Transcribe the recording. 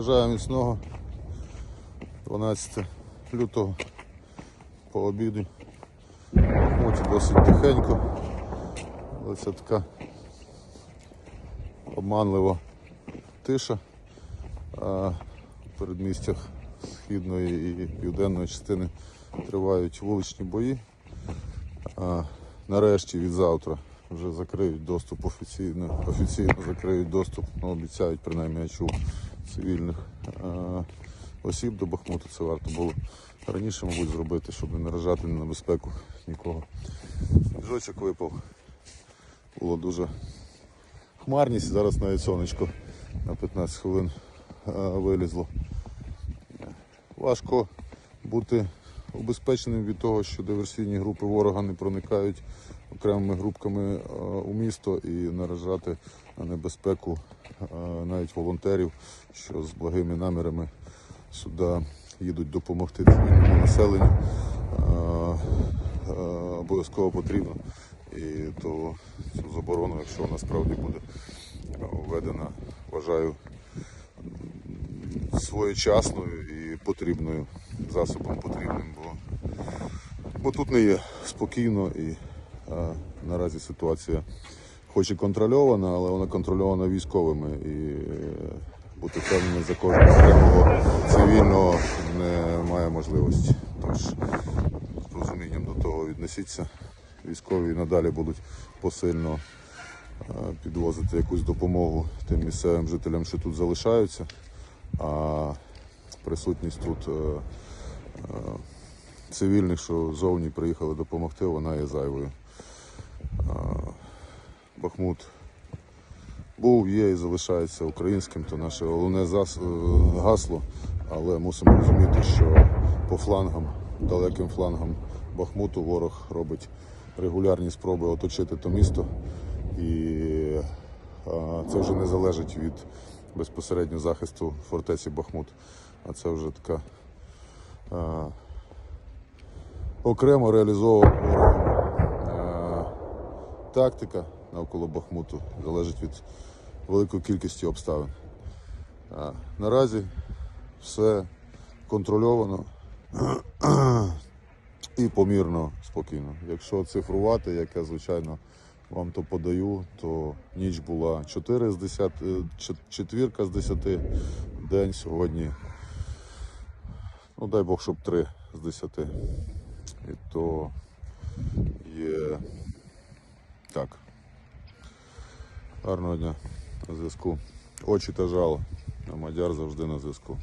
Бажаю міцного 12 лютого по обіду. Бахмуті досить тихенько, але це така обманлива тиша. В передмістях східної і південної частини тривають вуличні бої. А нарешті від завтра вже закриють доступ офіційно, офіційно закриють доступ, ну, обіцяють принаймні я чув цивільних е, осіб до Бахмуту. Це варто було раніше, мабуть, зробити, щоб не наражати на небезпеку нікого. Сніжочок випав. Було дуже хмарність, зараз навіть сонечко на 15 хвилин е, вилізло. Важко бути убезпеченим від того, що диверсійні групи ворога не проникають окремими групками е, у місто і наражати на небезпеку е, навіть волонтерів, що з благими намірами сюди їдуть допомогти цивільному населенню. Е, Обов'язково потрібно. І то цю заборону, якщо вона справді буде введена, вважаю своєчасною і потрібною засобом потрібним, бо, бо тут не є спокійно і наразі ситуація хоч і контрольована, але вона контрольована військовими і е, бути впевненим за кожного окремого цивільного немає можливості. Тож з розумінням до того віднесіться. Військові надалі будуть посильно е, підвозити якусь допомогу тим місцевим жителям, що тут залишаються. А присутність тут е, цивільних, що зовні приїхали допомогти, вона є зайвою. Бахмут був, є і залишається українським, то наше головне е, гасло, але мусимо розуміти, що по флангам, далеким флангам Бахмуту ворог робить регулярні спроби оточити то місто. І це вже не залежить від безпосередньо захисту фортеці Бахмут. А це вже така окремо реалізована тактика навколо Бахмуту залежить від великої кількості обставин. Наразі все контрольовано і помірно спокійно. Якщо цифрувати, як я звичайно вам то подаю, то ніч була 4 з 10, е, чет- четвірка з 10, день сьогодні, ну дай Бог, щоб 3 з 10. І то є так. Гарного дня на зв'язку. Очі та жало. А мадяр завжди на зв'язку.